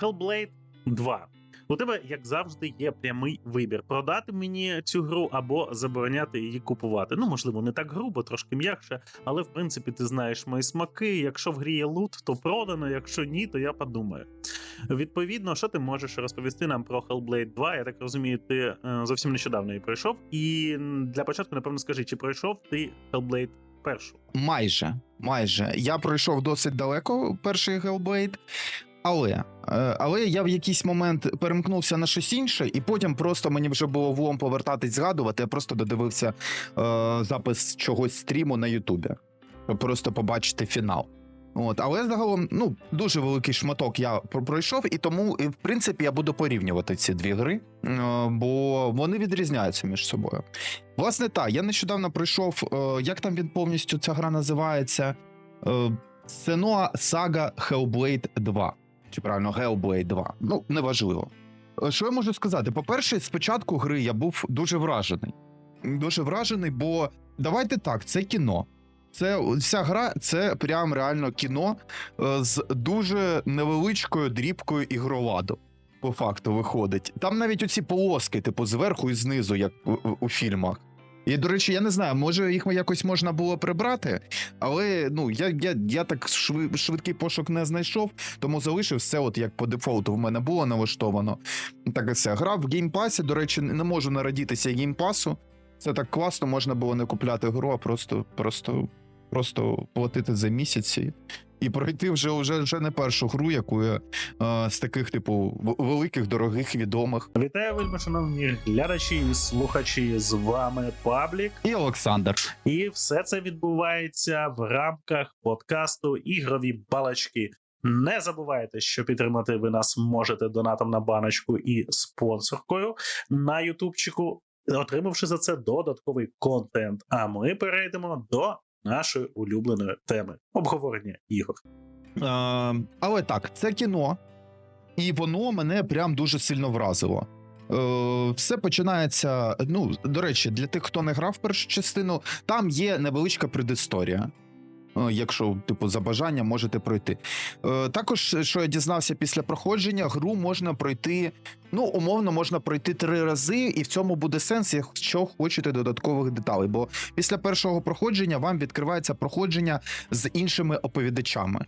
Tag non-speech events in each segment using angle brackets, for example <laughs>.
Hellblade 2. У тебе, як завжди, є прямий вибір: продати мені цю гру або забороняти її купувати. Ну, можливо, не так грубо, трошки м'якше, але в принципі ти знаєш мої смаки. Якщо в грі є лут, то продано. Якщо ні, то я подумаю. Відповідно, що ти можеш розповісти нам про Hellblade 2? Я так розумію, ти е, зовсім нещодавно її пройшов. І для початку, напевно, скажи, чи пройшов ти Hellblade першу? Майже, майже. Я пройшов досить далеко перший Hellblade, але, але я в якийсь момент перемкнувся на щось інше, і потім просто мені вже було влом повертатись згадувати. Я просто додивився е, запис чогось стріму на Ютубі. щоб Просто побачити фінал. От, але загалом, ну, дуже великий шматок я пройшов, і тому, і, в принципі, я буду порівнювати ці дві гри, е, бо вони відрізняються між собою. Власне, так, я нещодавно пройшов, е, як там він повністю ця гра називається? Е, Senua Saga Hellblade 2. Чи правильно, Hellblade 2. Ну, неважливо. Е, Що я можу сказати? По-перше, з початку гри я був дуже вражений. Дуже вражений, бо давайте так, це кіно. Це вся гра, це прям реально кіно е, з дуже невеличкою дрібкою ігроладу. По факту виходить. Там навіть оці полоски, типу, зверху і знизу, як у- у фільмах. І, до речі, я не знаю, може їх якось можна було прибрати, але ну я, я, я так шви- швидкий пошук не знайшов, тому залишив все, от як по дефолту в мене було налаштовано. Так і все. Грав в геймпасі. До речі, не можу нарадітися геймпасу. Це так класно, можна було не купляти гру, а просто, просто, просто платити за місяці. І пройти вже, вже, вже не першу гру, яку я е, з таких, типу, великих, дорогих, відомих. Вітаю, вельми шановні глядачі і слухачі. З вами Паблік. І Олександр. І все це відбувається в рамках подкасту Ігрові балачки. Не забувайте, що підтримати ви нас можете донатом на баночку і спонсоркою на Ютубчику, отримавши за це додатковий контент. А ми перейдемо до нашої улюбленої теми обговорення ігор. Е, але так, це кіно, і воно мене прям дуже сильно вразило. Е, все починається. Ну, до речі, для тих, хто не грав першу частину, там є невеличка предісторія. Е, Якщо, типу, за бажання можете пройти. Е, також, що я дізнався після проходження, гру можна пройти, ну, умовно, можна пройти три рази, і в цьому буде сенс, якщо хочете додаткових деталей. Бо після першого проходження вам відкривається проходження з іншими оповідачами.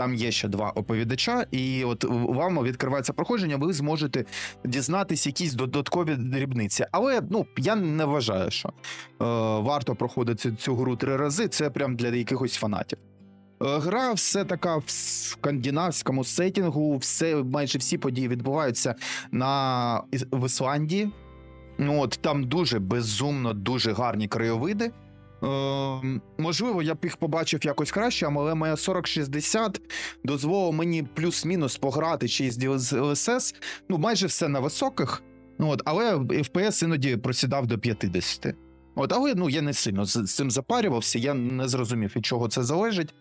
Там є ще два оповідача, і от вам відкривається проходження, ви зможете дізнатись якісь додаткові дрібниці. Але ну я не вважаю, що е, варто проходити цю гру три рази. Це прям для якихось фанатів. Е, Гра все така в скандинавському сетінгу, все майже всі події відбуваються на в Ісландії. Ну, от там дуже безумно, дуже гарні краєвиди. Е, можливо, я б їх побачив якось краще, але моя 4060 дозволило мені плюс-мінус пограти чи із DLSS, ну майже все на високих. Ну, от, але FPS іноді просідав до 50. От, але ну, я не сильно з, з цим запарювався, я не зрозумів, від чого це залежить.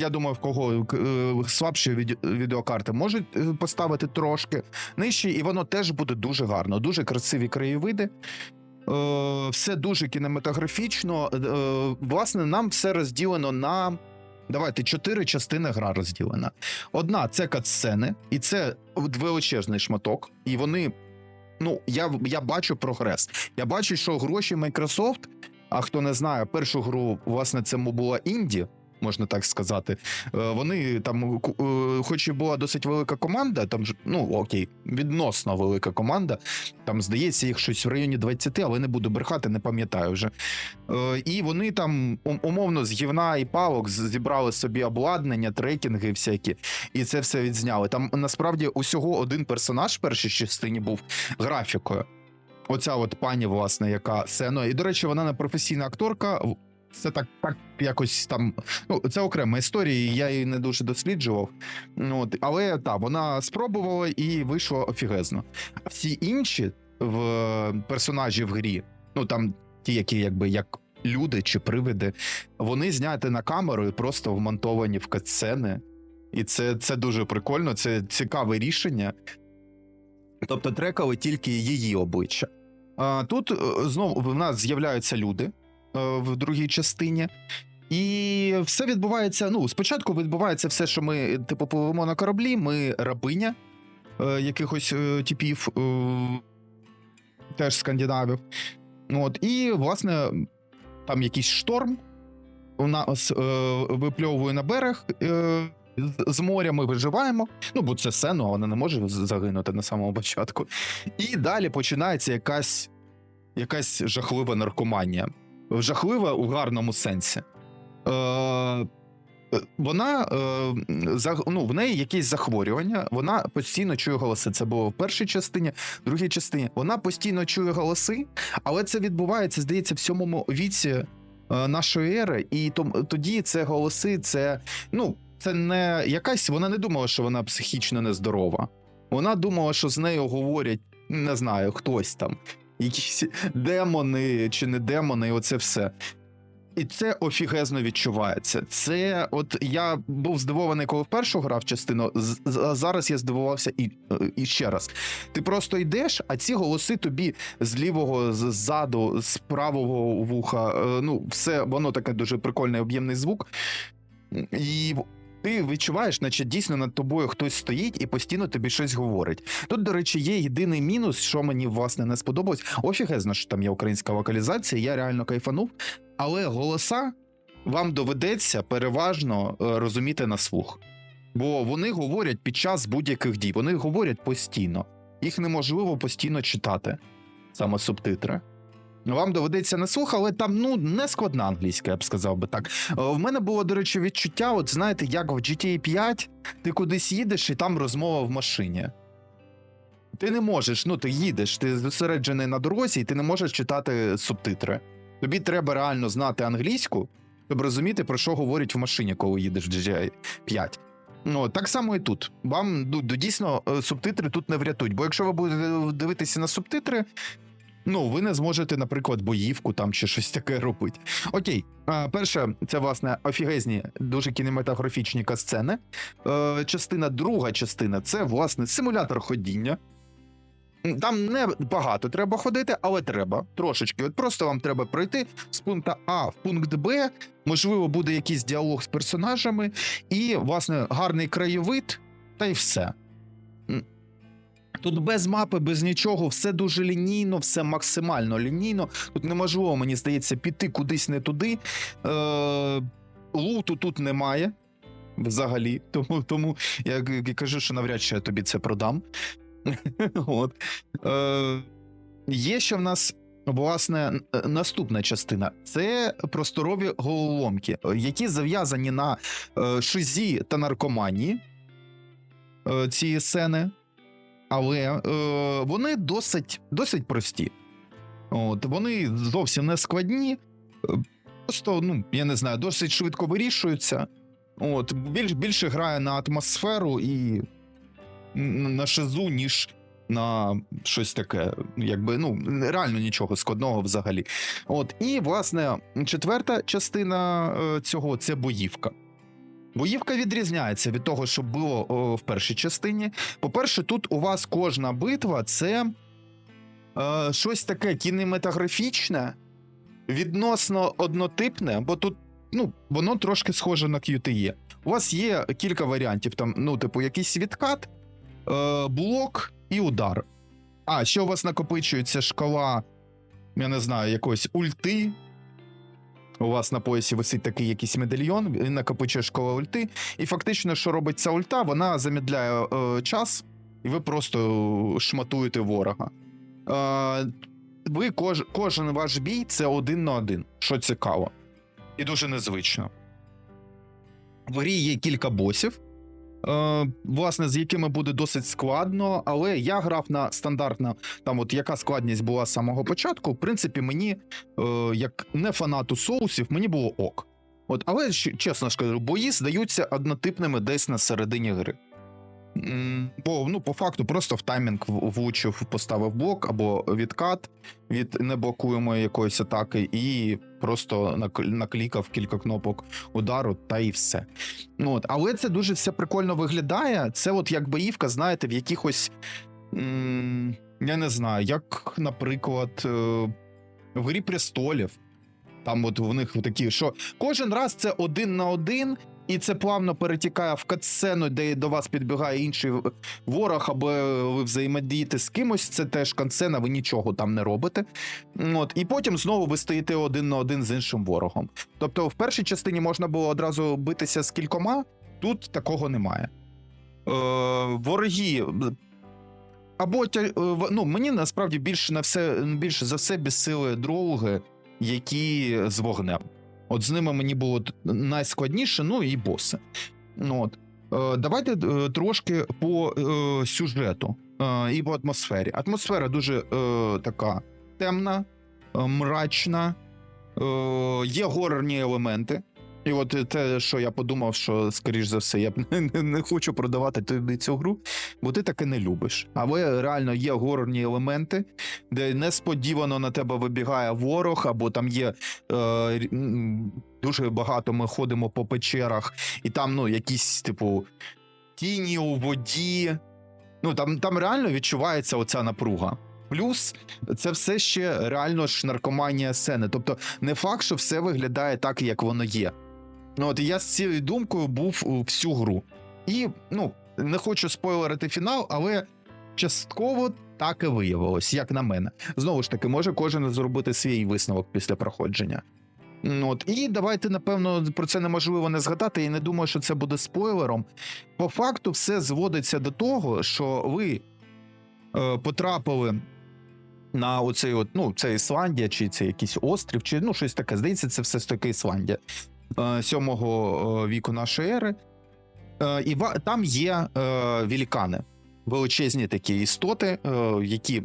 Я думаю, в кого е, слабші відеокарти можуть е, поставити трошки нижче, і воно теж буде дуже гарно, дуже красиві краєвиди. Е, все дуже кінематографічно. Е, власне, нам все розділено на. Давайте чотири частини гра розділена. Одна це катсцени, і це величезний шматок. І вони. Ну, я, я бачу прогрес. Я бачу, що гроші Microsoft, а хто не знає, першу гру, власне, це була інді, можна так сказати. Е, Вони там, е, хоч і була досить велика команда, там ж, ну окей, відносно велика команда. Там, здається, їх щось в районі 20, але не буду брехати, не пам'ятаю вже. Е, І вони там умовно з гівна і палок зібрали собі обладнання, трекінги всякі, і це все відзняли. Там насправді усього один персонаж в першій частині був графікою. Оця от пані, власне, яка сено. І, до речі, вона не професійна акторка. Це так, так якось там. Ну, це окрема історія, я її не дуже досліджував. Ну, От, але так, вона спробувала і вийшло офігезно. А всі інші в персонажі в грі, ну там ті, які якби як люди чи привиди, вони зняті на камеру і просто вмонтовані в катсцени. І це, це дуже прикольно, це цікаве рішення. Тобто трекали тільки її обличчя. А тут е, знову в нас з'являються люди в другій частині. І все відбувається. Ну, спочатку відбувається все, що ми, типу, пливемо на кораблі, ми рабиня е, якихось е, типів, е, теж скандинавів. От, і, власне, там якийсь шторм у нас е, випльовує на берег. Е, з- моря ми виживаємо. Ну, бо це сено, вона не може загинути на самому початку. І далі починається якась, якась жахлива наркоманія. Жахлива у гарному сенсі. Е, вона е, ну, в неї якісь захворювання, вона постійно чує голоси. Це було в першій частині, в другій частині. Вона постійно чує голоси, але це відбувається, здається, в сьомому віці е, нашої ери, і тоді це голоси, це ну, це не якась. Вона не думала, що вона психічно нездорова. Вона думала, що з нею говорять, не знаю, хтось там, якісь демони чи не демони, і оце все. І це офігезно відчувається. Це, от я був здивований, коли вперше грав частину. а зараз я здивувався і, і ще раз. Ти просто йдеш, а ці голоси тобі з лівого, ззаду, з правого вуха. е, Ну, все воно таке дуже прикольний об'ємний звук. І ти відчуваєш, наче дійсно над тобою хтось стоїть і постійно тобі щось говорить. Тут, до речі, є єдиний мінус, що мені власне не сподобалось. Офігезно, що там є українська вокалізація, я реально кайфанув. Але голоса вам доведеться переважно е, розуміти на слух. Бо вони говорять під час будь-яких дій, вони говорять постійно. Їх неможливо постійно читати, саме субтитри. Вам доведеться на слух, але там ну не складна англійська, я б сказав би так. Е, В мене було, до речі, відчуття: от знаєте, як в GTA 5 ти кудись їдеш, і там розмова в машині. Ти не можеш, ну ти їдеш, ти зосереджений на дорозі, і ти не можеш читати субтитри. Тобі треба реально знати англійську, щоб розуміти, про що говорять в машині, коли їдеш в GTA 5. Ну, так само і тут. Вам ну, дійсно е, субтитри тут не врятують. Бо якщо ви будете дивитися на субтитри, ну ви не зможете, наприклад, боївку там чи щось таке робити. Окей, перше, це власне офігезні, дуже кінематографічні касцени. Е, частина, друга частина це власне симулятор ходіння. Там не багато треба ходити, але треба трошечки. От просто вам треба пройти з пункту А в пункт Б. Можливо, буде якийсь діалог з персонажами, і, власне, гарний краєвид, та й все. Тут без мапи, без нічого, все дуже лінійно, все максимально лінійно. Тут неможливо, мені здається, піти кудись не туди. Е, луту тут немає взагалі. Тому, тому я кажу, що навряд чи я тобі це продам. <laughs> От. Е, є ще в нас. Власне, наступна частина це просторові головоломки, які зав'язані на е, шизі та наркоманії е, ці сцени, але е, вони досить, досить прості. От, вони зовсім не складні, е, просто, ну, я не знаю, досить швидко вирішуються. От, більш, більше грає на атмосферу і на шизу, ніж на щось таке, якби ну реально нічого складного взагалі. От і власне четверта частина е, цього це боївка. Боївка відрізняється від того, що було о, в першій частині. По-перше, тут у вас кожна битва це е, щось таке кінематографічне, відносно однотипне, бо тут ну, воно трошки схоже на QTE. У вас є кілька варіантів: там, ну, типу, якийсь відкат, е, блок і удар. А, ще у вас накопичується шкала, я не знаю, якоїсь ульти. У вас на поясі висить такий якийсь медальйон, він накопичує школа ульти. І фактично, що робить ця ульта, вона замідляє е, час, і ви просто шматуєте ворога. Е, ви кож, кожен ваш бій це один на один, що цікаво. І дуже незвично. В грі є кілька босів, власне, з якими буде досить складно, але я грав на стандартна там, от яка складність була з самого початку. В принципі, мені, е, як не фанату соусів, мені було ок. От, але чесно чесно скажу, бої здаються однотипними десь на середині гри. Бо ну, по факту просто в таймінг влучив, поставив блок або відкат від неблокуємої якоїсь атаки, і просто наклікав кілька кнопок удару, та і все. Ну, от, але це дуже все прикольно виглядає. Це от як боївка, знаєте, в якихось. Я не знаю, як, наприклад, е, в Грі престолів. Там от в них такі, що кожен раз це один на один, і це плавно перетікає в катсцену, де до вас підбігає інший ворог, або ви взаємодієте з кимось. Це теж катсцена, ви нічого там не робите. От, і потім знову ви стоїте один на один з іншим ворогом. Тобто, в першій частині можна було одразу битися з кількома, тут такого немає. Е, Вороги. Або е, ну, мені насправді більше на все більше за все безсили дроуги, які з вогнем. От з ними мені було найскладніше, ну і боси. Ну, От. Е, давайте е, трошки по е, сюжету і по атмосфері. Атмосфера дуже така темна, мрачна, є горорні елементи. І от те, що я подумав, що, скоріш за все, я <laughs> не, не, хочу продавати тобі цю гру, бо ти таки не любиш. Але реально є горорні елементи, де несподівано на тебе вибігає ворог, або там є е, дуже багато. Ми ходимо по печерах, і там ну, якісь, типу, тіні у воді. Ну там, там реально відчувається оця напруга. Плюс це все ще реально ж наркоманія сцени. Тобто, не факт, що все виглядає так, як воно є. Ну, от я з цією думкою був всю гру. І ну, не хочу спойлерити фінал, але частково так і виявилось, як на мене. Знову ж таки, може кожен зробити свій висновок після проходження. Ну, От, і давайте, напевно, про це неможливо не згадати. Я не думаю, що це буде спойлером. По факту, все зводиться до того, що ви е, потрапили на оцей от, ну, це Ісландія, чи це якийсь острів, чи ну, щось таке. Здається, це все ж таки Ісландія сьомого е, віку нашої ери. Е, і там є е, великани, величезні такі істоти, е, які.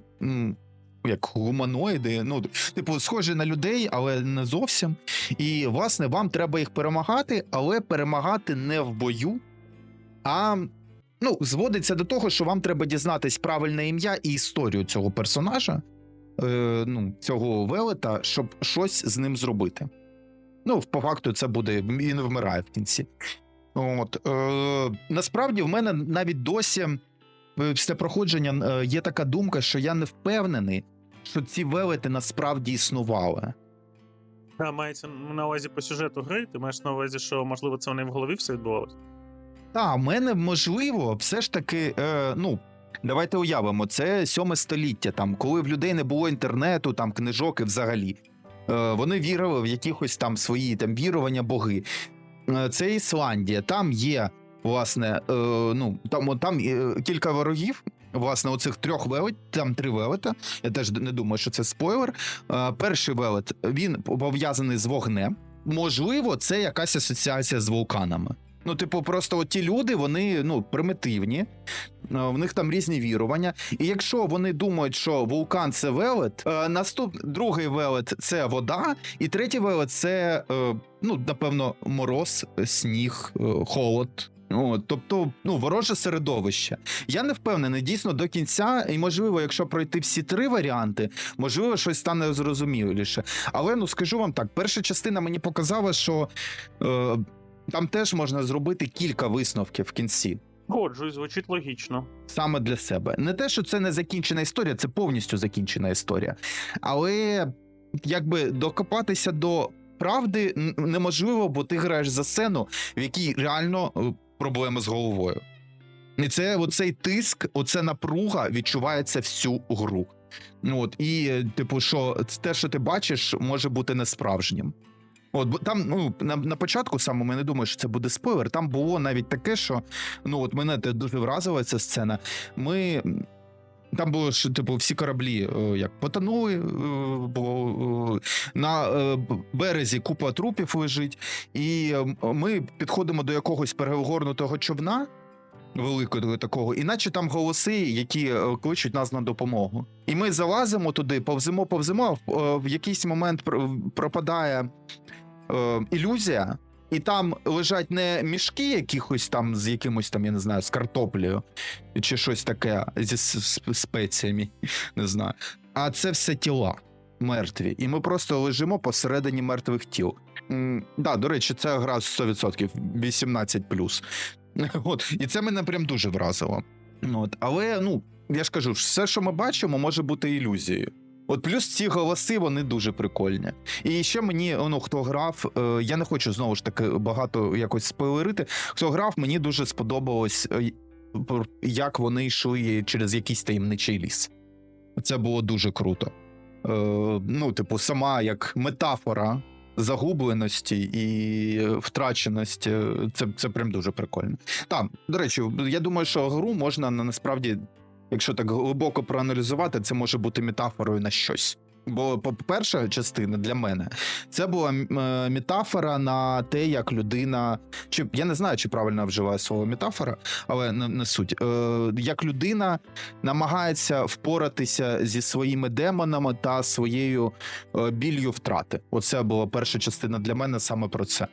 як гуманоїди, ну, типу, схожі на людей, але не зовсім. І, власне, вам треба їх перемагати, але перемагати не в бою, а ну, зводиться до того, що вам треба дізнатись правильне ім'я і історію цього персонажа, е, ну, цього велета, щоб щось з ним зробити. Ну, по факту, це буде він вмирає в кінці. От, е, насправді, в мене навіть досі е, після проходження е, є така думка, що я не впевнений, що ці велети насправді існували. Та мається на увазі по сюжету гри. Ти маєш на увазі, що можливо це вони в голові все відбувалося? Та, в мене можливо, все ж таки, е, ну. Давайте уявимо, це сьоме століття, там, коли в людей не було інтернету, там книжок і взагалі. Е, вони вірили в якихось там свої там вірування боги. Е, це Ісландія. Там є, власне, е, ну там, там кілька ворогів. Власне, оцих трьох велет, там три велета. Я теж не думаю, що це спойлер. Перший велет він пов'язаний з вогнем. Можливо, це якась асоціація з вулканами. Ну, типу, просто от ті люди, вони ну примітивні, е, в них там різні вірування. І якщо вони думають, що вулкан це велет, е, наступ другий велет це вода, і третій велет це е, ну, напевно, мороз, сніг, холод. О, тобто, ну, вороже середовище. Я не впевнений дійсно до кінця, і можливо, якщо пройти всі три варіанти, можливо, щось стане зрозуміліше. Але ну скажу вам так: перша частина мені показала, що е, там теж можна зробити кілька висновків в кінці. Годжусь, звучить логічно. Саме для себе. Не те, що це не закінчена історія, це повністю закінчена історія. Але якби докопатися до правди неможливо, бо ти граєш за сцену, в якій реально е, проблеми з головою. І це оцей тиск, оця напруга відчувається всю гру. Ну, от, і, е, типу, що те, що ти бачиш, може бути несправжнім. От, бо там, ну, на, на початку самому я не думаю, що це буде спойлер. Там було навіть таке, що ну, от мене дуже вразила ця сцена. Ми. Там було що, типу, всі кораблі е, як потонули, е, було е, на березі купа трупів лежить, і ми підходимо до якогось перегорнутого човна, великого такого, іначе там голоси, які кличуть нас на допомогу. І ми залазимо туди, повземо, а в, якийсь момент пропадає ілюзія. І там лежать не мішки якихось там з якимось там, я не знаю, з картоплею чи щось таке зі спеціями, <laughs> не знаю. А це все тіла мертві. І ми просто лежимо посередині мертвих тіл. М, да, до речі, це гра 100%, 18 <laughs> От, і це мене прям дуже вразило. От, але ну, я ж кажу, все, що ми бачимо, може бути ілюзією. От плюс ці голоси вони дуже прикольні. І ще мені, ну хто грав, е, я не хочу знову ж таки багато якось спойлерити. Хто грав, мені дуже сподобалось, е, як вони йшли через якийсь таємничий ліс. Це було дуже круто. Е, ну, типу, сама як метафора загубленості і втраченості. Це, це прям дуже прикольно. Так, до речі, я думаю, що гру можна на- насправді, якщо так глибоко проаналізувати, це може бути метафорою на щось. Бо, перша частина для мене це була е, метафора на те, як людина, чи я не знаю, чи правильно вживаю слово метафора, але не, не суть. Е, як людина намагається впоратися зі своїми демонами та своєю е, біллю втрати. Оце була перша частина для мене саме про це.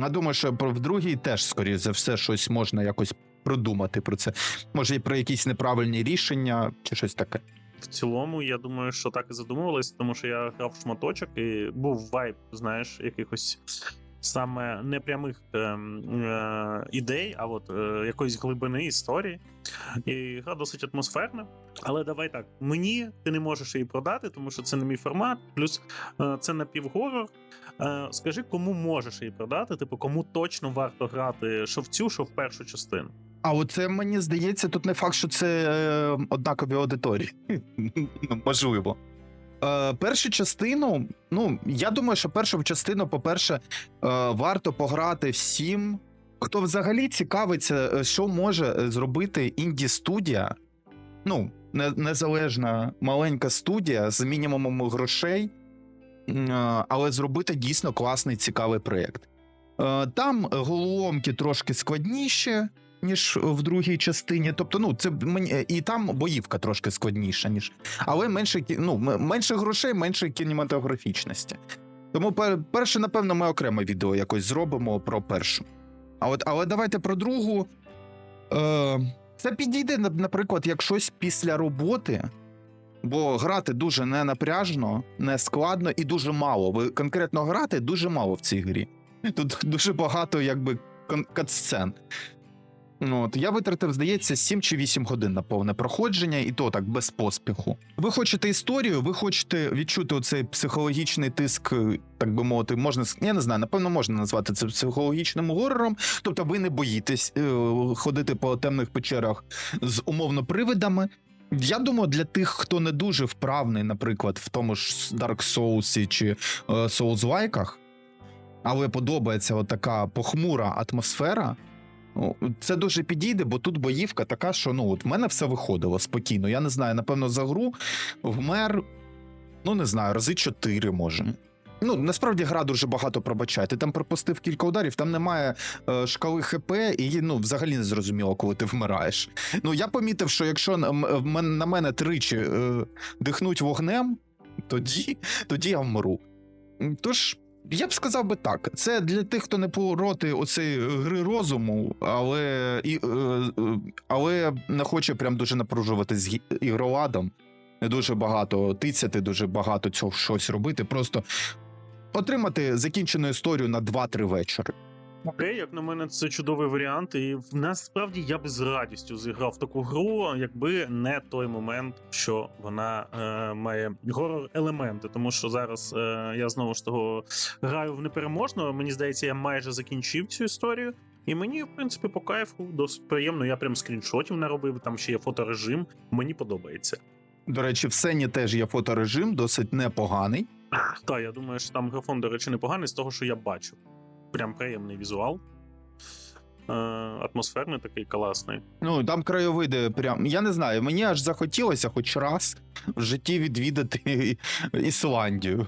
Я думаю, що в другій теж, скоріше за все, щось можна якось продумати про це. Може, і про якісь неправильні рішення чи щось таке. В цілому, я думаю, що так і задумувались, тому що я грав шматочок і був вайб, знаєш, якихось саме не прямих ем, е, ідей, а от е, якоїсь глибини історії. І гра досить атмосферна. Але давай так, мені ти не можеш її продати, тому що це не мій формат. Плюс е, це напівгорор. Е, скажи, кому можеш її продати? Типу, кому точно варто грати що в цю, що в першу частину. А оце мені здається, тут не факт, що це е, однакові аудиторії. Можливо. Е, першу частину, ну, я думаю, що першу частину, по-перше, е, варто пограти всім, хто взагалі цікавиться, е, що може е, зробити інді-студія. Ну, не, незалежна маленька студія з мінімумом грошей, е, але зробити дійсно класний цікавий проєкт. Е, Там головоломки трошки складніші, ніж в другій частині. Тобто, ну, це мені і там боївка трошки складніша, ніж. Але менше, ну, менше грошей, менше кінематографічності. Тому перше, напевно, ми окреме відео якось зробимо про першу. А от, але давайте про другу. Е, це підійде, наприклад, як щось після роботи. Бо грати дуже не напряжно, не складно і дуже мало. Ви конкретно грати дуже мало в цій грі. Тут дуже багато якби катсцен. Ну, От, я витратив, здається, 7 чи 8 годин на повне проходження, і то так без поспіху. Ви хочете історію, ви хочете відчути оцей психологічний тиск, так би мовити, можна я не знаю, напевно, можна назвати це психологічним горором. Тобто, ви не боїтесь е, ходити по темних печерах з умовно привидами. Я думаю, для тих, хто не дуже вправний, наприклад, в тому ж Dark Souls чи е, Souls-лайках, але подобається така похмура атмосфера. О, Це дуже підійде, бо тут боївка така, що ну от в мене все виходило спокійно. Я не знаю, напевно, за гру вмер, ну не знаю, рази чотири може. Ну, насправді гра дуже багато пробачає. Ти там пропустив кілька ударів, там немає е, шкали ХП, і ну, взагалі не зрозуміло, коли ти вмираєш. Ну, я помітив, що якщо на, на мене тричі е, дихнуть вогнем, тоді, тоді я вмру. Тож, я б сказав би так: це для тих, хто не проти оцеї гри розуму, але, і, е, е, але не хоче прям дуже напружувати з ігроладом. Не дуже багато тицяти, дуже багато цього щось робити. Просто отримати закінчену історію на 2-3 вечори. Окей, як на мене, це чудовий варіант, і насправді я би з радістю зіграв таку гру, якби не той момент, що вона е, має горор елементи. Тому що зараз е, я знову ж того граю в непереможно. Мені здається, я майже закінчив цю історію. І мені, в принципі, по кайфу досить приємно. Я прям скріншотів наробив. Там ще є фоторежим. Мені подобається. До речі, в сцені теж є фоторежим, досить непоганий. Так, я думаю, що там графон, до речі, непоганий з того, що я бачу. Прям приємний візуал. Е, атмосферний такий класний. Ну там краєвиди, прям я не знаю. Мені аж захотілося хоч раз в житті відвідати <laughs> Ісландію.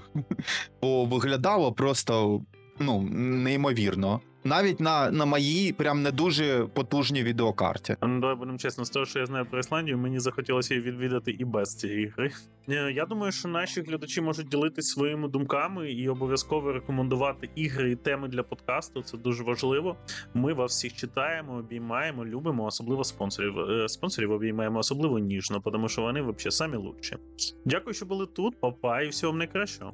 Бо виглядало просто ну неймовірно. Навіть на, на моїй прям не дуже потужній відеокарті. Ну, давай будемо чесно, з того, що я знаю про Ісландію, мені захотілося її відвідати і без цієї гри. Е, Я думаю, що наші глядачі можуть ділитись своїми думками і обов'язково рекомендувати ігри і теми для подкасту. Це дуже важливо. Ми вас всіх читаємо, обіймаємо, любимо, особливо спонсорів. Е, Спонсорів обіймаємо особливо ніжно, тому що вони взагалі самі лучші. Дякую, що були тут. Папа, і всього вам найкращого.